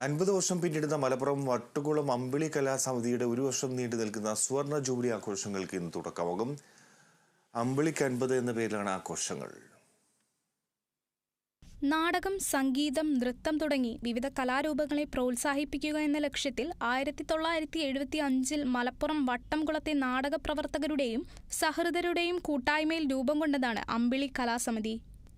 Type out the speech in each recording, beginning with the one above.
അൻപത് വർഷം പിന്നിടുന്ന മലപ്പുറം വട്ടുകുളം അമ്പിളി കലാസമിതിയുടെ ഒരു വർഷം നീണ്ടു നിൽക്കുന്ന സുവർണ ജൂബിലി ആഘോഷങ്ങൾക്ക് ഇന്ന് തുടക്കമാകും. അമ്പിളിക്ക് അൻപത് എന്ന പേരിലാണ് ആഘോഷങ്ങൾ. നാടകം സംഗീതം നൃത്തം തുടങ്ങി വിവിധ കലാരൂപങ്ങളെ പ്രോത്സാഹിപ്പിക്കുക എന്ന ലക്ഷ്യത്തിൽ ആയിരത്തി തൊള്ളായിരത്തി എഴുപത്തി അഞ്ചിൽ മലപ്പുറം വട്ടംകുളത്തെ നാടക പ്രവർത്തകരുടെയും സഹൃദരുടെയും കൂട്ടായ്മയിൽ രൂപം കൊണ്ടതാണ് അമ്പിളി കലാസമിതി.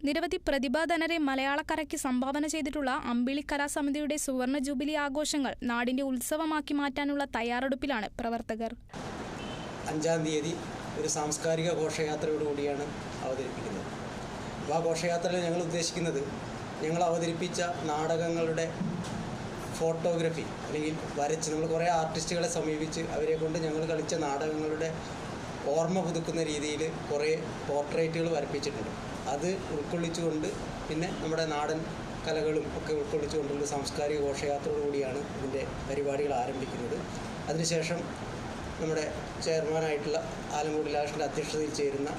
നിരവധി പ്രതിഭാധനരെ മലയാളക്കരയ്ക്ക് സംഭാവന ചെയ്തിട്ടുള്ള അമ്പിളി കലാസമിതിയുടെ സുവർണ ജൂബിലി ആഘോഷങ്ങൾ നാടിന്റെ ഉത്സവമാക്കി മാറ്റാനുള്ള തയ്യാറെടുപ്പിലാണ് പ്രവർത്തകർ. അഞ്ചാം തീയതി ഒരു സാംസ്കാരിക ഘോഷയാത്രയോടുകൂടിയാണ് അവതരിപ്പിക്കുന്നത്. അപ്പോൾ ആ ഘോഷയാത്രയിൽ ഞങ്ങൾ ഉദ്ദേശിക്കുന്നത് ഞങ്ങൾ അവതരിപ്പിച്ച നാടകങ്ങളുടെ ഫോട്ടോഗ്രഫി അല്ലെങ്കിൽ വരച്ച് നമ്മൾ കുറേ ആർട്ടിസ്റ്റുകളെ സമീപിച്ച് അവരെ കൊണ്ട് ഞങ്ങൾ കളിച്ച നാടകങ്ങളുടെ ഓർമ്മ പുതുക്കുന്ന രീതിയിൽ കുറേ പോർട്രേറ്റുകൾ വരപ്പിച്ചിട്ടുണ്ട്. അത് ഉൾക്കൊള്ളിച്ചുകൊണ്ട് പിന്നെ നമ്മുടെ നാടൻ കലകളും ഒക്കെ ഉൾക്കൊള്ളിച്ചുകൊണ്ടുള്ള സാംസ്കാരിക ഘോഷയാത്രയോടുകൂടിയാണ് ഇതിന്റെ പരിപാടികൾ ആരംഭിക്കുന്നത്. അതിനുശേഷം നമ്മുടെ ചെയർമാനായിട്ടുള്ള ആലങ്കോട് ലാഷിന്റെ അധ്യക്ഷതയിൽ ചേരുന്ന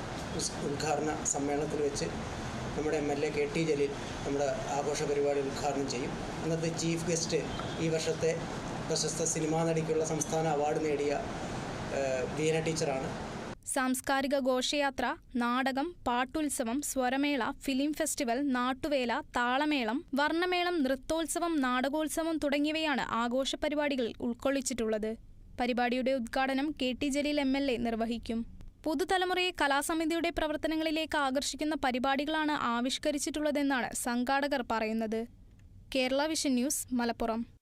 ഉദ്ഘാടന സമ്മേളനത്തിൽ വെച്ച് നമ്മുടെ M L A K T Jaleel നമ്മുടെ ആഘോഷ പരിപാടി ഉദ്ഘാടനം ചെയ്യും. അന്നത്തെ ചീഫ് ഗസ്റ്റ് ഈ വർഷത്തെ പ്രശസ്ത സിനിമാ നടിക്കുള്ള സംസ്ഥാന അവാർഡ് നേടിയ ഏഹ്, ടീച്ചറാണ്. സാംസ്കാരിക ഘോഷയാത്ര നാടകം പാട്ടുത്സവം സ്വരമേള ഫിലിം ഫെസ്റ്റിവൽ നാട്ടുവേല താളമേളം വർണമേളം നൃത്തോത്സവം നാടകോത്സവം തുടങ്ങിയവയാണ് ആഘോഷ പരിപാടികളിൽ ഉൾക്കൊള്ളിച്ചിട്ടുള്ളത്. പരിപാടിയുടെ ഉദ്ഘാടനം K T Jaleel M L A നിർവഹിക്കും. പുതുതലമുറയെ കലാസമിതിയുടെ പ്രവർത്തനങ്ങളിലേക്ക് ആകർഷിക്കുന്ന പരിപാടികളാണ് ആവിഷ്കരിച്ചിട്ടുള്ളതെന്നാണ് സംഘാടകർ പറയുന്നത്. Kerala Vision News Malappuram.